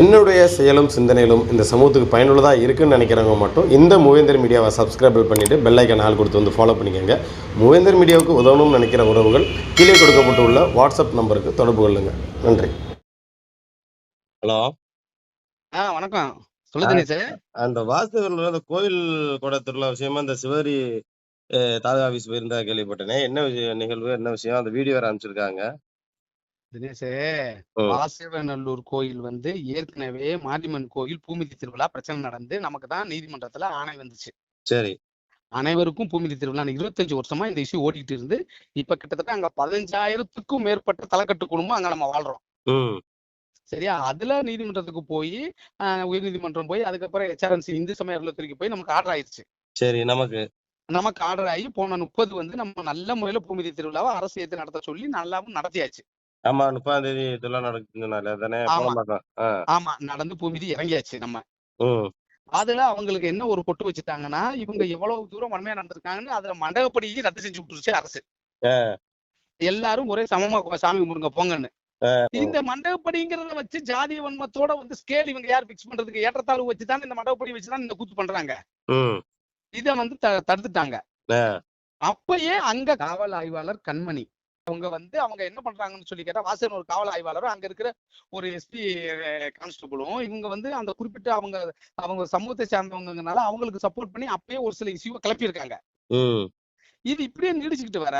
என்னுடைய செயலும் சிந்தனையிலும் இந்த சமூகத்துக்கு பயனுள்ளதாக இருக்குன்னு நினைக்கிறவங்க மட்டும் இந்த மூவேந்தர் மீடியாவை சப்ஸ்கிரைப் பண்ணிவிட்டு பெல் ஐக்கன் ஆள் கொடுத்து வந்து ஃபாலோ பண்ணிக்கோங்க. மூவேந்தர் மீடியாவுக்கு உதவணும்னு நினைக்கிற உறவுகள் கீழே கொடுக்கப்பட்டுள்ள வாட்ஸ்அப் நம்பருக்கு தொடர்பு கொள்ளுங்கள் நன்றி. ஹலோ. ஆ வணக்கம். சொல்லு தினேஷ். அந்த வாஸ்துவில் அந்த கோவில் கூட திருவிழா விஷயமா அந்த சிவரி தாலுகா ஆஃபீஸ் போயிருந்தா கேள்விப்பட்டேனே. என்ன விஷயம் நிகழ்வு என்ன விஷயம்? அந்த வீடியோ வேறு அனுப்பிச்சிருக்காங்க. தினேஷ். வாசவநல்லூர் கோயில் வந்து ஏற்கனவே மாரியம்மன் கோயில் பூமிதி திருவிழா பிரச்சனை நடந்து நமக்கு தான் நீதிமன்றத்துல ஆணை வந்துச்சு. சரி. அனைவருக்கும் பூமிதி திருவிழா இருபத்தஞ்சு வருஷமா இந்த இஷ்யூ ஓடிட்டு இருந்து இப்ப கிட்டத்தட்ட அங்க பதினஞ்சாயிரத்துக்கும் மேற்பட்ட தலைக்கட்டு குடும்பம் அங்க நம்ம வாழ்றோம். சரியா? அதுல நீதிமன்றத்துக்கு போய் உயர் நீதிமன்றம் போய் அதுக்கப்புறம் ஹெச்ஆர்என்சி இந்து சமய அறநிலையத்துறைக்கு போய் நமக்கு ஆர்டர் ஆயிடுச்சு சரி நமக்கு. நமக்கு ஆர்டர் ஆகி போன முப்பது வந்து நம்ம நல்ல முறையில பூமிதி திருவிழாவை அரசு ஏத்து நடத்த சொல்லி நல்லாவும் நடத்தியாச்சு. ஆமா முப்பதாம் தேதி திருவிழா நடக்குதுனால தானே ஆமா. நடந்து பூமிதி இறங்கியாச்சு நம்ம. அதுல அவங்களுக்கு என்ன ஒரு பொட்டு வச்சுட்டாங்கன்னா இவங்க எவ்வளவு தூரம் வன்மையா நடந்திருக்காங்கன்னு அதுல மண்டபப்படியே ரத்து செஞ்சு விட்டுருச்சு அரசு. எல்லாரும் ஒரே சமமா சாமி கும்பிடுங்க போங்கன்னு. இந்த மண்டபப்படிங்கிறத வச்சு ஜாதிய வன்மத்தோட வந்து ஸ்கேல் இவங்க யார் பிக்ஸ் பண்றதுக்கு ஏற்றத்தாழ்வு வச்சு தான் இந்த மண்டபப்படி வச்சு தான் இந்த கூத்து பண்றாங்க. இத வந்து தடுத்துட்டாங்க. அப்பயே அங்க காவல் ஆய்வாளர் கண்மணி அவங்க வந்து அவங்க என்ன பண்றாங்கன்னு சொல்லி கேட்டா வாசன் ஒரு காவல் ஆய்வாளரும் அங்க இருக்கிற ஒரு எஸ்பி கான்ஸ்டபிளும் இவங்க வந்து அந்த குறிப்பிட்ட அவங்க அவங்க சமூகத்தை சார்ந்தவங்கனால அவங்களுக்கு சப்போர்ட் பண்ணி அப்பயே ஒரு சில இஷ்யூவை கிளப்பியிருக்காங்க. இது இப்படியே நீடிச்சுக்கிட்டு வர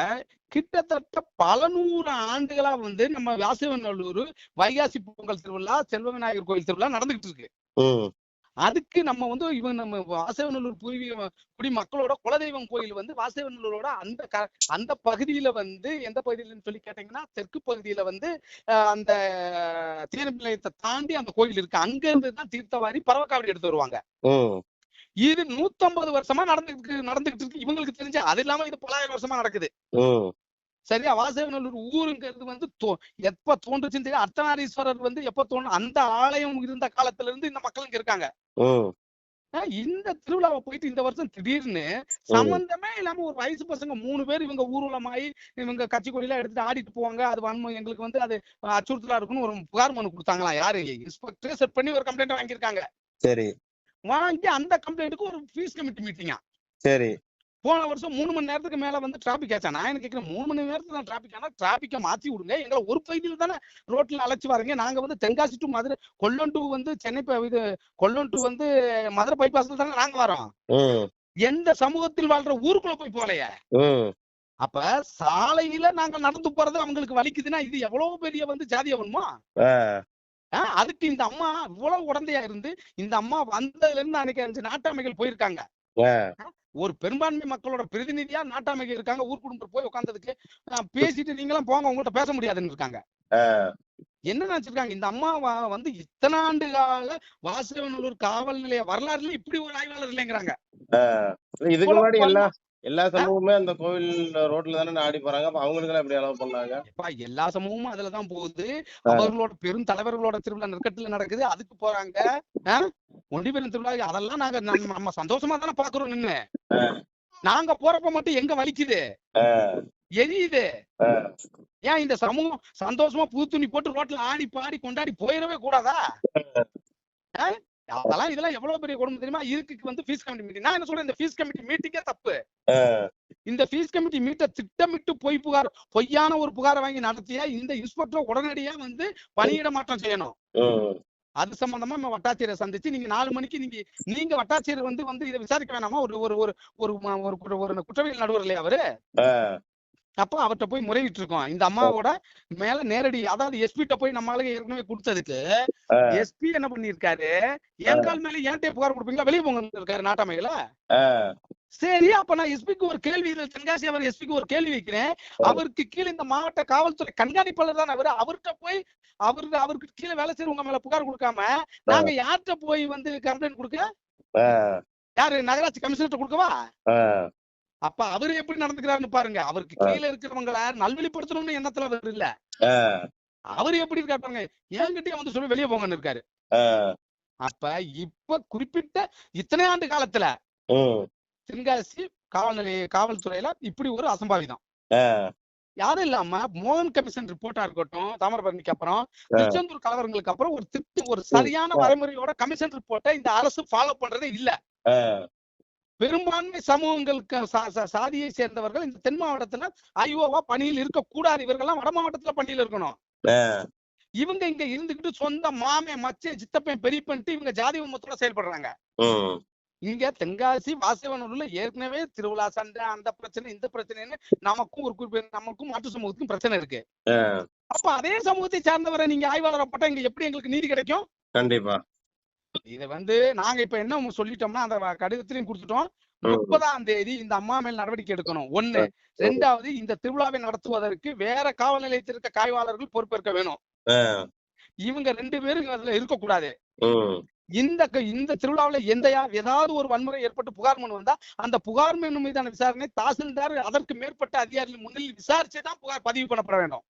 கிட்டத்தட்ட பல நூறு ஆண்டுகளா வந்து நம்ம வாசவநல்லூர் வைகாசி பொங்கல் திருவிழா செல்வ விநாயகர் கோயில் திருவிழா நடந்துகிட்டு இருக்கு. அதுக்கு நம்ம வந்து இவன் நம்ம வாசவநல்லூர் பூர்வீக குடி மக்களோட குலதெய்வம் கோயில் வந்து வாசவநல்லூரோட அந்த க அந்த பகுதியில வந்து எந்த பகுதியிலன்னு சொல்லி கேட்டீங்கன்னா தெற்கு பகுதியில வந்து அந்த தீரன் நிலையத்தை தாண்டி அந்த கோயில் இருக்கு. அங்க இருந்து தான் தீர்த்தவாரி பறவைக்காவடி எடுத்து வருவாங்க. இது நூத்தம்பது வருஷமா நடந்துட்டு நடந்துகிட்டு இருக்கு. இவங்களுக்கு தெரிஞ்ச அது இல்லாம இது பலாயிரம் வருஷமா நடக்குது. சரியா? வாசவநல்லூர் ஊருங்கிறது வந்து தோ- எப்ப தோன்றுச்சுன்னு தெரியும் அர்த்தநாரீஸ்வரர் வந்து எப்ப தோணு அந்த ஆலயம் இருந்த காலத்துல இருந்து இந்த மக்கள் இங்க இருக்காங்க. இந்த திருவிழாவை போயிட்டு இந்த வருஷம் திடீர்னு சம்பந்தமே இல்லாம ஒரு வயசு பசங்க மூணு பேர் இவங்க ஊர்வலமாயி இவங்க கட்சி கொடியெல்லாம் எடுத்து ஆடிட்டு போவாங்க. அது வன்மம் எங்களுக்கு வந்து அது அச்சுறுத்தலா இருக்குன்னு ஒரு புகார் மனு கொடுத்தாங்களா? யாரு? இன்ஸ்பெக்டர் செட் பண்ணி ஒரு கம்ப்ளைண்ட் வாங்கியிருக்காங்க. சரி. வாங்கி அந்த கம்ப்ளைண்ட்டுக்கு ஒரு ஃபீஸ் கமிட்டி மீட்டிங்கா சரி. போன வருஷம் மூணு மணி நேரத்துக்கு மேல வந்து டிராபிக் ஆச்சா? நான் என்ன கேட்கிறேன் மூணு மணி நேரத்துக்கு தான் டிராபிக் ஆனா டிராபிக்கை மாத்தி விடுங்க. எங்களை ஒரு பகுதியில் தானே ரோட்ல அழைச்சு வரீங்க நாங்க வந்து தென்காசி டு மதுரை கொல்லம் டு வந்து சென்னை இது கொல்லம் டு வந்து மதுரை பைபாஸ்ல தானே நாங்க வரோம் எந்த சமூகத்தில் வாழ்ற ஊருக்குள்ள போய் போலையே அப்ப சாலையில நாங்க நடந்து போறது அவங்களுக்கு வலிக்குதுன்னா இது எவ்வளவு பெரிய வந்து ஆ. ஆஹ் அதுக்கு இந்த அம்மா இவ்வளவு உடந்தையா இருந்து இந்த அம்மா வந்ததுல இருந்து அன்னைக்கு அஞ்சு நாட்டாமைகள் போயிருக்காங்க. ஒரு பெரும்பான்மை மக்களோட பிரதிநிதியா நாட்டாமைகள் இருக்காங்க. ஊர் குடும்பத்தில் போய் உட்கார்ந்ததுக்கு ஆஹ் பேசிட்டு நீங்களாம் போங்க உங்கள்ட்ட பேச முடியாதுன்னு இருக்காங்க. என்ன நினைச்சிருக்காங்க? இந்த அம்மா வந்து இத்தனை ஆண்டு கால வாசவநல்லூர் காவல் நிலைய வரலாறுல இப்படி ஒரு ஆய்வாளர் இல்லைங்கிறாங்க. இதுக்கு முன்னாடி எல்லா. எல்லா சமூகமே அந்த கோவில் ரோட்ல தானே ஆடி போறாங்க. அப்ப அவங்களுக்கு எப்படி அலோவ் பண்ணாங்க? எல்லா சமூகமும் அதுலதான் போகுது. அவர்களோட பெரும் தலைவர்களோட திருவிழா நெருக்கத்துல நடக்குது. அதுக்கு போறாங்க. ஒண்டி பெரும் திருவிழா அதெல்லாம் நாங்க நம்ம சந்தோஷமா தானே பாக்குறோம் நின்னு. நாங்க போறப்ப மட்டும் எங்க வலிக்குது? எரியுது. ஏன் இந்த சமூகம் சந்தோஷமா புது துணி போட்டு ரோட்ல ஆடி பாடி கொண்டாடி போயிடவே கூடாதா? அதெல்லாம் இதெல்லாம் எவ்வளவு பெரிய குடும்பம் தெரியுமா? இதுக்கு வந்து ஃபீஸ் கமிட்டி மீட்டிங் நான் என்ன சொல்றேன்? இந்த ஃபீஸ் கமிட்டி மீட்டிங்கே தப்பு. இந்த ஃபீஸ் கமிட்டி மீட்ட திட்டமிட்டு பொய் புகார் பொய்யான ஒரு புகாரை வாங்கி நடத்திய இந்த இன்ஸ்பெக்டர் உடனடியா வந்து பணியிட மாற்றம் செய்யணும். அது சம்பந்தமா நம்ம வட்டாட்சியரை சந்திச்சு நீங்க நாலு மணிக்கு நீங்க நீங்க வட்டாட்சியர் வந்து வந்து இதை விசாரிக்க வேணாமா? ஒரு ஒரு ஒரு ஒரு குற்றவியல் நடுவர் இல்லையா அவரு? அப்போ அவர்கிட்ட போய் முறையிட்டு இருக்கோம் இந்த அம்மாவோட மேல நேரடி அதாவது எஸ்பிட்ட போய் நம்மளால ஏற்கனவே கொடுத்ததுக்கு. எஸ்பி என்ன பண்ணிருக்காரு என் கால் மேல ஏன்டே புகார் கொடுப்பீங்களா? வெளியே போங்க இருக்காரு நாட்டாமையில. சரி அப்ப நான் எஸ்பிக்கு ஒரு கேள்வி தென்காசி அவர் எஸ்பிக்கு ஒரு கேள்வி வைக்கிறேன். அவருக்கு கீழே இந்த மாவட்ட காவல்துறை கண்காணிப்பாளர் தான் அவரு. அவர்கிட்ட போய் அவரு அவருக்கு கீழே வேலை செய்யறவங்க மேல புகார் கொடுக்காம நாங்க யார்கிட்ட போய் வந்து கம்ப்ளைண்ட் கொடுக்க? யாரு? நகராட்சி கமிஷனர்கிட்ட கொடுக்கவா? அப்ப அவரு எப்படி நடந்துக்கிறாருன்னு பாருங்க. அவருக்கு கீழே இருக்கிறவங்கள நல்வழிப்படுத்தணும்னு எண்ணத்துல அவர் இல்ல. அவர் எப்படி இருக்காரு பாருங்க. என்கிட்டயே வந்து சொல்லி வெளியே போங்கன்னு இருக்காரு. அப்ப இப்ப குறிப்பிட்ட இத்தனை ஆண்டு காலத்துல தென்காசி காவல் நிலைய காவல்துறையில இப்படி ஒரு அசம்பாவிதம். யாரும் இல்லாம மோகன் கமிஷன் ரிப்போர்ட்டா இருக்கட்டும் தாமிரபரணிக்கு அப்புறம் திருச்செந்தூர் கலவரங்களுக்கு அப்புறம் ஒரு திருப்தி ஒரு சரியான வரைமுறையோட கமிஷன் ரிப்போர்ட்டை இந்த அரசு ஃபாலோ பண்றதே இல்ல. பெரும்பான்மை சமூகங்களுக்கு சாதியை சேர்ந்தவர்கள் இந்த தென் மாவட்டத்துல ஐஓவா பணியில் இருக்கக்கூடாது. இவர்கள்லாம் வட மாவட்டத்துல பணியில் இருக்கணும். இவங்க இங்க இருந்துகிட்டு சொந்த மாமே மச்சே சித்தப்பன் பெரியப்பன்ட்டு இவங்க ஜாதி உமத்தோட செயல்படுறாங்க. இங்க தென்காசி வாசவனூர்ல ஏற்கனவே திருவிழா சண்டை அந்த பிரச்சனை இந்த பிரச்சனைன்னு நமக்கும் ஒரு குறிப்பிட்ட நமக்கும் மாற்று சமூகத்துக்கும் பிரச்சனை இருக்கு. அப்ப அதே சமூகத்தை சார்ந்தவரை நீங்க ஆய்வாளரை போட்டா இங்க எப்படி எங்களுக்கு நீதி கிடைக்கும்? கண்டிப்பா. இத வந்து நாங்க இப்ப என்ன சொல்லிட்டோம்னா அந்த கடிதத்திலையும் கொடுத்துட்டோம். முப்பதாம் தேதி இந்த அம்மா மேல் நடவடிக்கை எடுக்கணும். ஒண்ணு. ரெண்டாவது இந்த திருவிழாவை நடத்துவதற்கு வேற காவல் நிலையத்தில் இருக்க காய்வாளர்கள் பொறுப்பேற்க வேணும். இவங்க ரெண்டு பேரும் அதுல இருக்கக்கூடாது. இந்த இந்த திருவிழாவுல எந்த ஏதாவது ஒரு வன்முறை ஏற்பட்டு புகார் மனு வந்தா அந்த புகார் மனு மீதான விசாரணை தாசில்தார் அதற்கு மேற்பட்ட அதிகாரிகள் முன்னில் விசாரிச்சு தான் புகார் பதிவு பண்ணப்பட வேண்டும்.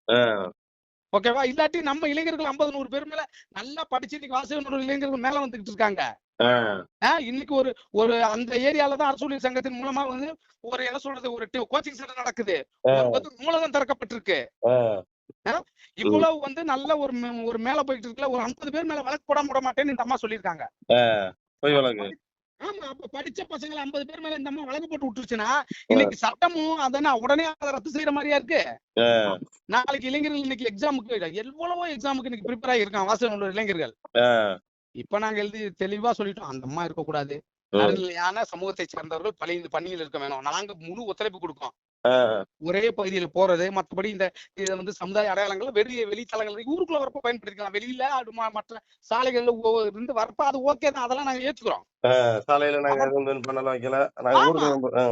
ஓகேவா இல்லாட்டி நம்ம இளைஞர்கள் ஐம்பது நூறு பேர் மேல நல்லா படிச்சு இன்னைக்கு வாசகனூர் இளைஞர்கள் மேல வந்துகிட்டு இருக்காங்க. இன்னைக்கு ஒரு ஒரு அந்த ஏரியால தான் அரசு சங்கத்தின் மூலமா வந்து ஒரு என்ன சொல்றது ஒரு கோச்சிங் சென்டர் நடக்குது. நூலகம் திறக்கப்பட்டிருக்கு. இவ்வளவு வந்து நல்ல ஒரு ஒரு மேல போயிட்டு இருக்குல்ல ஒரு ஐம்பது பேர் மேல வழக்கு போட மாட்டேன்னு இந்த அம்மா சொல்லியிருக்காங்க. ஆமா அப்ப படிச்ச பசங்களை ஐம்பது பேர் மேல இந்த அம்மா வழக்கு போட்டு விட்டுருச்சுன்னா இன்னைக்கு சட்டமும் அதனா உடனே அதை ரத்து செய்யற மாதிரியா இருக்கு? நாளைக்கு இளைஞர்கள் இன்னைக்கு எக்ஸாமுக்கு எவ்வளவோ எக்ஸாமுக்கு இன்னைக்கு ப்ரிப்பேர் ஆகியிருக்கான் வாசகனூர் இளைஞர்கள். ஆ, இப்ப நாங்க எழுதி தெளிவா சொல்லிட்டோம் அந்த அம்மா இருக்கக்கூடாது. ம். நடுநிலையான சமூகத்தை சேர்ந்தவர்கள் பணி பணியில் இருக்க வேணும். நாங்க முழு ஒத்துழைப்பு கொடுக்கோம். ஒரே பகுதியில் போறது மத்தபடி இந்த இதை வந்து சமுதாய அடையாளங்கள் வெளிய வெளித்தலங்கள் ஊருக்குள்ள வரப்ப பயன்படுத்திக்கலாம். வெளியில அது மற்ற சாலைகள்ல இருந்து வரப்ப அது ஓகே தான். அதெல்லாம் நாங்க ஏத்துக்கிறோம். சாலையில நாங்க எதுவும் இது பண்ணல வைக்கல. நாங்க ஆமா. ஊருக்கு வந்து- ஆ,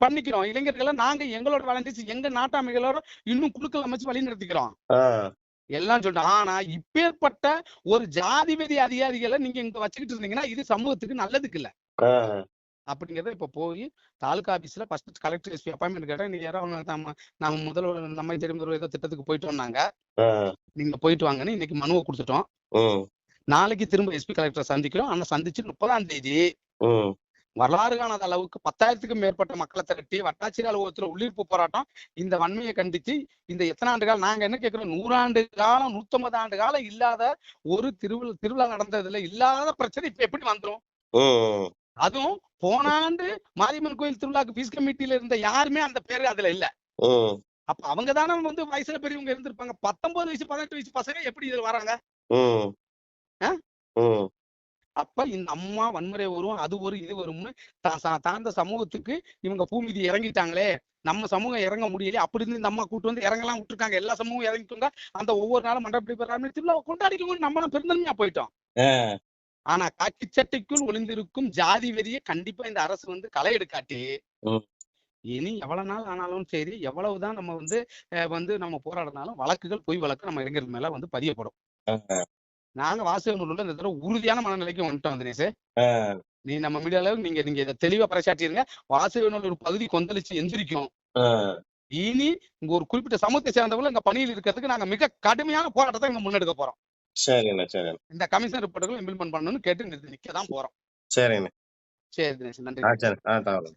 பண்ணிக்கிறோம். இளைஞர்களை நாங்க எங்களோட வாலண்டியர்ஸ் எங்க நாட்டாமைகளோட இன்னும் குழுக்கள் அமைச்சு வழி நடத்திக்கிறோம் எல்லாம் சொல்லிட்டோம் ஆனா இப்பேற்பட்ட ஒரு ஜாதிபதி அதிகாரிகளை நீங்க இங்க வச்சுக்கிட்டு இருந்தீங்கன்னா இது சமூகத்துக்கு நல்லதுக்கு இல்ல. அப்படிங்கறத இப்ப போய் தாலுகா ஆபீஸ்ல ஃபர்ஸ்ட் கலெக்டர் எஸ்பி அப்பாயின்மெண்ட் கேட்டேன் நீங்க யாரோ நம்ம நம்ம முதல்வர் நம்ம தெரியும் முதல்வர் ஏதோ திட்டத்துக்கு போயிட்டு வந்தாங்க ஆ, நீங்க போயிட்டு வாங்கன்னு இன்னைக்கு மனுவை கொடுத்துட்டோம். நாளைக்கு திரும்ப எஸ்பி கலெக்டரை சந்திக்கிறோம். ஆனா சந்திச்சு முப்பதாம் தேதி வரலாறு காணாத அளவுக்கு பத்தாயிரத்துக்கும் மேற்பட்ட மக்களை திரட்டி வட்டாட்சியர் அலுவலகத்துல உள்ளிருப்பு போராட்டம். இந்த வன்மையை கண்டித்து இந்த எத்தனை ஆண்டு காலம் நாங்க என்ன கேட்கிறோம்? நூறாண்டு காலம் நூத்தம்பது ஆண்டு காலம் இல்லாத ஒரு திருவிழா திருவிழா நடந்ததுல இல்லாத பிரச்சனை இப்ப எப்படி வந்துரும்? ம், அதுவும் போன ஆண்டு மாரியம்மன் கோயில் திருவிழாக்கு பீஸ் கமிட்டியில இருந்த யாருமே அந்த பேரு அதுல இல்ல. அப்ப அவங்க தானே வந்து வயசுல பெரியவங்க இருந்திருப்பாங்க. பத்தொன்பது வயசு பதினெட்டு வயசு பசங்க எப்படி இதுல வராங்க? அப்ப இந்த அம்மா வன்முறை வரும் அது ஒரு இது வரும்னு தாழ்ந்த சமூகத்துக்கு இவங்க பூமிதி இறங்கிட்டாங்களே நம்ம சமூகம் இறங்க முடியல அப்படி இருந்து இந்த அம்மா கூட்டு வந்து இறங்கலாம் விட்டுருக்காங்க. எல்லா சமூகம் இறங்கிட்டுங்க அந்த ஒவ்வொரு நாளும் மண்டபடி பெறாமல் திருவிழா கொண்டாடிக்கணும் நம்ம பெருந்தன்மையா போயிட்டோம். ஆனா காக்கி சட்டைக்குள் ஒளிந்திருக்கும் ஜாதி வெறியை கண்டிப்பா இந்த அரசு வந்து களை எடுக்காட்டி. இனி எவ்வளவு நாள் ஆனாலும் சரி எவ்வளவுதான் நம்ம வந்து வந்து நம்ம போராடினாலும் வழக்குகள் பொய் வழக்கு நம்ம இளைஞர்கள் மேல வந்து பதியப்படும். நாங்க வாசகநூல்ல இந்த தடவை உறுதியான மனநிலைக்கு வந்துட்டோம் தினேஷ் நீ நம்ம மீடியால நீங்க நீங்க இதை தெளிவா பறைசாற்றிருங்க. வாசகநூல் ஒரு பகுதி கொந்தளிச்சு எந்திரிக்கும். இனி இங்க ஒரு குறிப்பிட்ட சமூகத்தை சேர்ந்தவங்க இங்க பணியில் இருக்கிறதுக்கு நாங்க மிக கடுமையான போராட்டத்தை இங்க முன்னெடுக்க போறோம். சரிண்ணே சரிண்ணே. இந்த கமிஷன் ரிப்போர்ட்டுகள் இம்ப்ளிமெண்ட் பண்ணணும்னு கேட்டு நிக்க தான் போறோம். சரிண்ணே. சரி தினேஷ் நன்றி ஆ சரி. ஆ தகவல்.